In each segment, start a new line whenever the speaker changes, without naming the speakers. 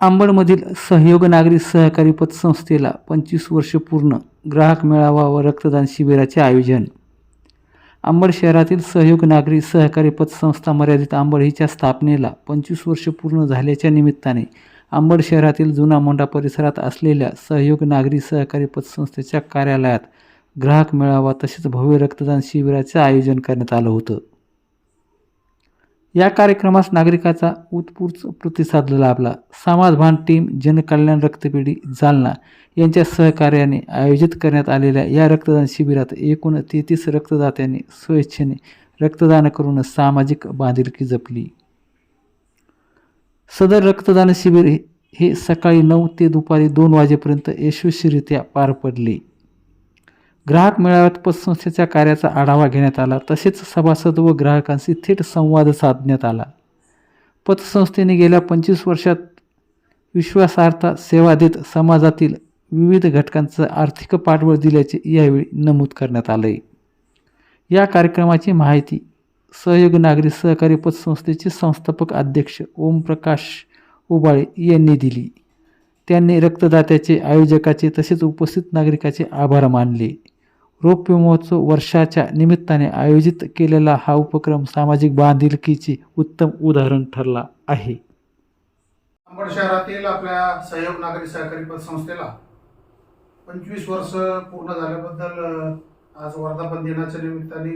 आंबडमधील सहयोग नागरी सहकारी पतसंस्थेला पंचवीस वर्ष पूर्ण ग्राहक मेळावा व रक्तदान शिबिराचे आयोजन. आंबड शहरातील सहयोग नागरी सहकारी पतसंस्था मर्यादित आंबड हिच्या स्थापनेला पंचवीस वर्ष पूर्ण झाल्याच्या निमित्ताने आंबड शहरातील जुना मोंढा परिसरात असलेल्या सहयोग नागरी सहकारी पतसंस्थेच्या कार्यालयात ग्राहक मेळावा तसेच भव्य रक्तदान शिबिराचे आयोजन करण्यात आलं होतं. या कार्यक्रमास नागरिकाचा उत्पूर्त प्रतिसाद लाभला. समाजभान टीम जनकल्याण रक्तपेढी जालना यांच्या सहकार्याने आयोजित करण्यात आलेल्या या रक्तदान शिबिरात एकूण तेहतीस रक्तदात्यांनी स्वेच्छेने रक्तदान करून सामाजिक बांधिलकी जपली. सदर रक्तदान शिबिर हे सकाळी नऊ ते दुपारी दोन वाजेपर्यंत यशस्वीरित्या पार पडले. ग्राहक मेळाव्यात पतसंस्थेच्या कार्याचा आढावा घेण्यात आला. तसेच सभासद व ग्राहकांशी थेट संवाद साधण्यात आला. पतसंस्थेने गेल्या पंचवीस वर्षात विश्वासार्हता सेवा देत समाजातील विविध घटकांचं आर्थिक पाठबळ दिल्याचे यावेळी नमूद करण्यात आले या कार्यक्रमाची माहिती सहयोग नागरी सहकारी पतसंस्थेचे संस्थापक अध्यक्ष ओमप्रकाश उबाळे यांनी दिली. त्यांनी रक्तदात्याचे आयोजकाचे तसेच उपस्थित नागरिकाचे आभार मानले. रौप्य महोत्सव वर्षाच्या निमित्ताने आयोजित केलेला हा उपक्रम सामाजिक बांधिलकीचे उत्तम उदाहरण ठरला आहे.
अंबड शहरातील आपल्या सहयोग नागरी सहकारी पतसंस्थेला पंचवीस वर्ष पूर्ण झाल्याबद्दल आज वर्धापन दिनाच्या निमित्ताने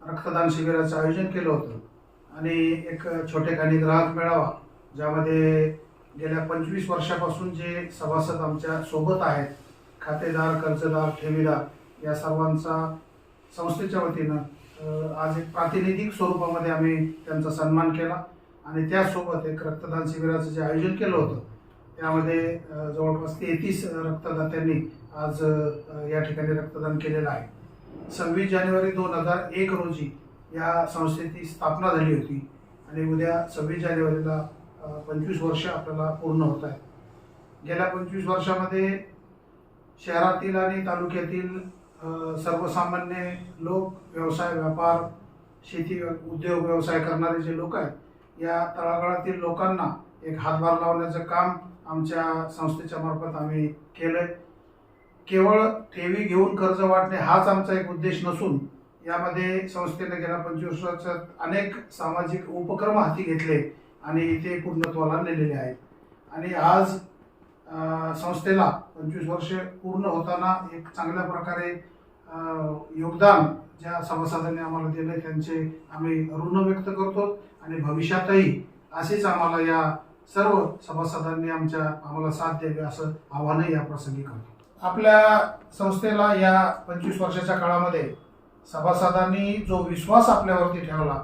रक्तदान शिबिराचं आयोजन केलं होतं. आणि एक छोटेखानी ग्राहक मेळावा ज्यामध्ये गेल्या पंचवीस वर्षापासून जे सभासद आमच्यासोबत आहेत खातेदार कर्जदार ठेवीदार या सर्वांचा संस्थेच्या वतीनं आज एक प्रातिनिधिक स्वरूपामध्ये आम्ही त्यांचा सन्मान केला आणि त्यासोबत एक रक्तदान शिबिराचं जे आयोजन केलं होतं त्यामध्ये जवळपास तेहतीस रक्तदात्यांनी आज या ठिकाणी रक्तदान केलेलं आहे. सव्वीस जानेवारी दोन हजार एक रोजी या संस्थेची स्थापना झाली होती आणि उद्या सव्वीस जानेवारीला पंचवीस वर्ष आपल्याला पूर्ण होत आहे गेल्या पंचवीस वर्षामध्ये शहरातील आणि तालुक्यातील सर्वसामान्य लोक व्यवसाय व्यापार शेती उद्योग व्यवसाय करणारे जे लोक आहेत या तळागाळातील लोकांना एक हातभार लावण्याचं काम आमच्या संस्थेच्या मार्फत आम्ही केलंय. केवळ ठेवी घेऊन कर्ज वाटणे हाच आमचा एक उद्देश नसून यामध्ये संस्थेने गेल्या पंचवीस वर्षात अनेक सामाजिक उपक्रम हाती घेतले आणि ते पूर्णत्वाला नेलेले आहेत. आणि आज संस्थेला पंचवीस वर्षे पूर्ण होताना एक चांगल्या प्रकारे योगदान ज्या सभासदांनी आम्हाला दिले त्यांचे आम्ही ऋण व्यक्त करतो आणि भविष्यातही असेच आम्हाला या सर्व सभासदांनी आमच्या आम्हाला साथ द्यावी असं आव्हानही या प्रसंगी करतो. आपल्या संस्थेला या पंचवीस वर्षाच्या काळामध्ये सभासदांनी जो विश्वास आपल्यावरती ठेवला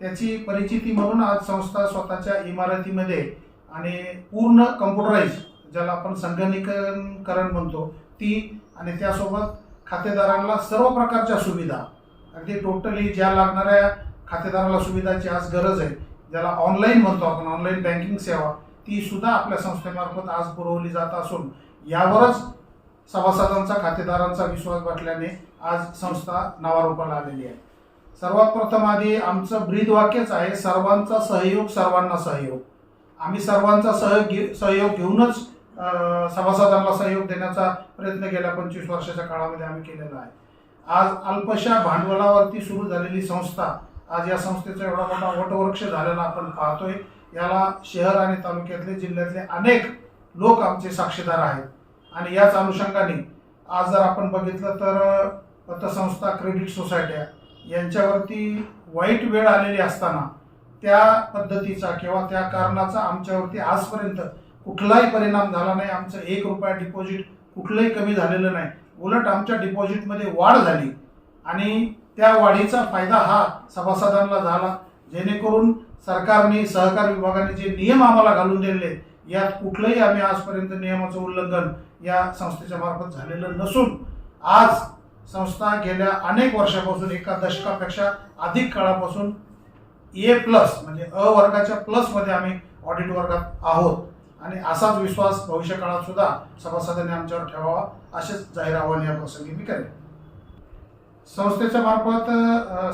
त्याची परिचिती म्हणून आज संस्था स्वतःच्या इमारतीमध्ये आणि पूर्ण कम्प्युटराईज ज्याला आपण संगणकीकरण म्हणतो ती आणि त्यासोबत खातेदारांना सर्व प्रकारच्या सुविधा. अगदी टोटली ज्या लागणाऱ्या खातेदाराला सुविधाची आज गरज आहे ज्याला ऑनलाईन म्हणतो आपण ऑनलाईन बँकिंग सेवा ती सुद्धा आपल्या संस्थेमार्फत आज पुरवली जात असून यावरच सभासदांचा खातेदारांचा विश्वास वाटल्याने आज संस्था नावारूपाला आलेली आहे. सर्वात प्रथम आधी आमचं ब्रीद वाक्यच आहे सर्वांचा सहयोग सर्वांना सहयोग. आम्ही सर्वांचा सहयोग घे सहयोग घेऊनच सभासदांना सहयोग देण्याचा प्रयत्न गेल्या पंचवीस वर्षाच्या काळामध्ये आम्ही केलेला आहे. आज अल्पशा भांडवलावरती सुरू झालेली संस्था आज या संस्थेचा एवढा मोठा वटवृक्ष झालेला आपण पाहतोय. याला शहर आणि तालुक्यातले जिल्ह्यातले अनेक लोक आमचे साक्षीदार आहेत. आणि याच अनुषंगाने आज जर आपण बघितलं तर पतसंस्था क्रेडिट सोसायट्या यांच्यावरती वाईट वेळ आलेली असताना त्या पद्धतीचा किंवा त्या कारणाचा आमच्यावरती आजपर्यंत कुठलाही परिणाम झाला नाही. आमचं एक रुपया डिपॉझिट कुठलंही कमी झालेलं नाही. उलट आमच्या डिपॉझिटमध्ये वाढ झाली. आणि त्या वाढीचा फायदा हा सभासदांना झाला. जेणेकरून सरकारने सहकार विभागाने जे नियम आम्हाला घालून दिलेले यात कुठलंही आम्ही आजपर्यंत नियमाचं उल्लंघन या संस्थेच्या मार्फत झालेलं नसून आज संस्था गेल्या अनेक वर्षापासून एका दशकापेक्षा अधिक काळापासून ए प्लस म्हणजे अ वर्गाच्या प्लसमध्ये आम्ही ऑडिट वर्गात आहोत. आणि असाच विश्वास भविष्य काळात सुद्धा सभासदांनी आमच्यावर ठेवावा असेच जाहीर आव्हान या प्रसंगी मी करेन. संस्थेच्या मार्फत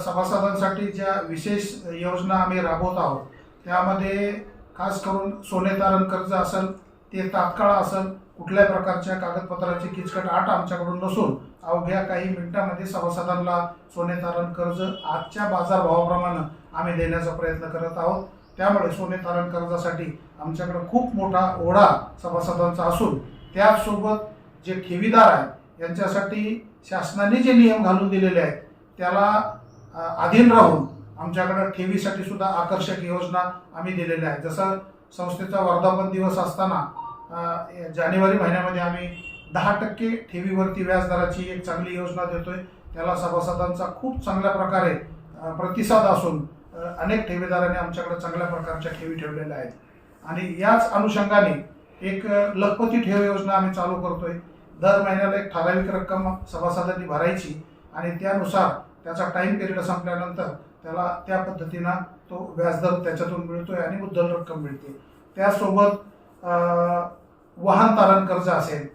सभासदांसाठी ज्या विशेष योजना आम्ही राबवत आहोत त्यामध्ये खास करून सोने तारण कर्ज असेल ते तात्काळ असेल कुठल्याही प्रकारच्या कागदपत्राची किचकट आट आमच्याकडून नसून अवघ्या काही मिनिटांमध्ये सभासदांना सोने तारण कर्ज आजच्या बाजारभावाप्रमाणे आम्ही देण्याचा प्रयत्न करत आहोत. त्यामुळे सोने तारण कर्जासाठी आमच्याकडे खूप मोठा ओढा सभासदांचा असून त्यासोबत जे ठेवीदार आहेत यांच्यासाठी शासनाने जे नियम घालून दिलेले आहेत त्याला अधीन राहून आमच्याकडे ठेवीसाठी सुद्धा आकर्षक योजना आम्ही दिलेल्या आहेत. जसं संस्थेचा वर्धापन दिवस असताना जानेवारी महिन्यामध्ये आम्ही दहा टक्के ठेवीवरती व्याजदराची एक चांगली योजना देतोय. त्याला सभासदांचा खूप चांगल्या प्रकारे प्रतिसाद असून अनेक ठेवीदारांनी आमच्याकडे चांगल्या प्रकारच्या ठेवी ठेवलेल्या आहेत. आणि याच अनुषंगाने एक लखपती ठेव योजना आम्ही चालू करतोय. दर महिन्याला एक ठराविक रक्कम सभासदांनी भरायची आणि त्यानुसार त्याचा टाईम पिरियड संपल्यानंतर त्याला त्या पद्धतीनं तो व्याजदर त्याच्यातून मिळतोय आणि मुद्दल रक्कम मिळते. त्यासोबत वाहन तारण कर्ज असेल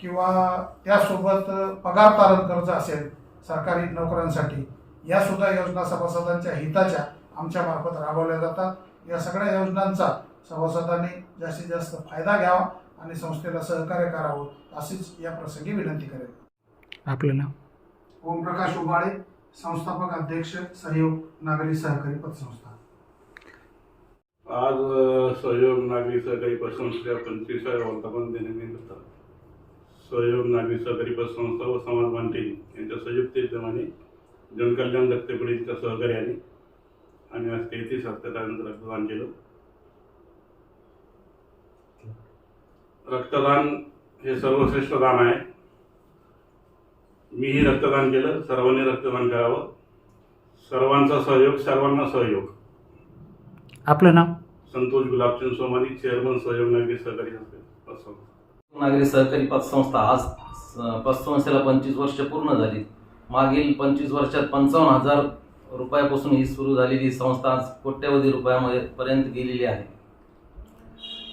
किंवा त्यासोबत पगार तारण कर्ज असेल सरकारी नोकऱ्यांसाठी या सुद्धा योजना सभासदांच्या हिताच्या आमच्या मार्फत राबवल्या जातात. या सगळ्या योजनांचा सभासदांनी जास्तीत जास्त फायदा घ्यावा आणि संस्थेला सहकार्य करावं अशीच या प्रसंगी विनंती करेल
आपलं नाव?
ओमप्रकाश उबाळे संस्थापक अध्यक्ष सहयोग नागरी सहकारी पतसंस्था
आज सहयोग नागरी सहकारी पतसंस्थेच्या पंचवीसाव्या वर्धापन दिनानिमित्त सहयोग नागरी सहकारी पतसंस्था व समाज मांडणी यांच्या संयुक्त विद्यमाने जनकल्याण रक्तपेढीच्या सहकार्याने आम्ही आज तेहतीस रक्तदानाचं रक्तदान केलं. रक्तदान हे सर्वश्रेष्ठ दान आहे. मीही रक्तदान केलं. सर्वांनी रक्तदान करावं. सर्वांचा सहयोग सर्वांना सहयोग.
आपलं नाव?
संतोष गुलाबचंद सोमानी चेअरमन सहयोग नागरी सहकारी संस्था
नागरी सहकारी पतसंस्था आज पतसंस्थेला पंचवीस वर्ष पूर्ण झाली. मागील पंचवीस वर्षात पंचावन्न हजार रुपयापासून ही सुरू झालेली संस्था आज कोट्यवधी रुपयामध्ये पर्यंत गेलेली आहे.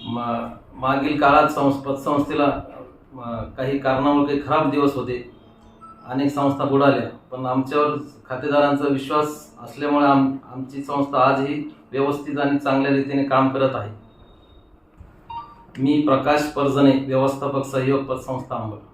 मा- मागील काळात संस पतसंस्थेला काही कारणामुळे काही खराब दिवस होते. अनेक संस्था बुडाल्या पण आमच्यावर खातेदारांचा विश्वास असल्यामुळे आम आमची संस्था आजही व्यवस्थित आणि चांगल्या रीतीने काम करत आहे. मी प्रकाश पर्जने व्यवस्थापक सहयोग पतसंस्था अंबड.